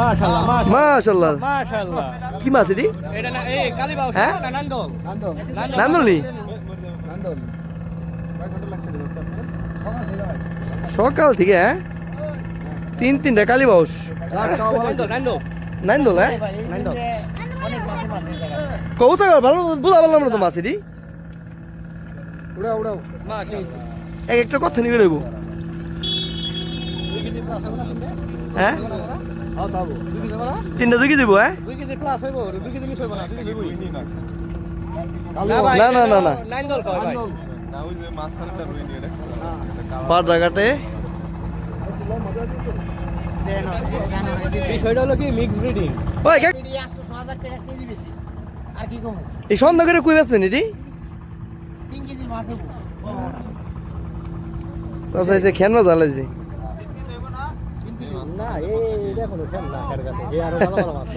মাশাআল্লাহ মাশাল্লাহ মাশাআল্লাহ। কি মাছ এটি? এটা না এই কালীবাউ হ্যাঁ? নান্দলি। সকাল থেকে হ্যাঁ? তিন তিনটা কালী বাউস নান্দল নান্দল। নাইন্দল হ্যাঁ? নান্দল। ভালো বুঝা পারলাম না তো মাছ এটি। এক একটা কথা নিয়ে নেব। হ্যাঁ? তিনটা দুই কেজি দেবো হ্যাঁ না না, না, না, পাড়া ঘাটে বিষয়টা হলো কি মিক্স ব্রিডিং ওই কে- আর কি কম? এই সন্ধ্যা করে কই বেসবেন এটি? তিন কেজি মাছ হব। চাচাইছে খেন মাছ জ্বালাইছে। না এই দেখো খেল না কাছে যে আরও ভালো ভালো মাছ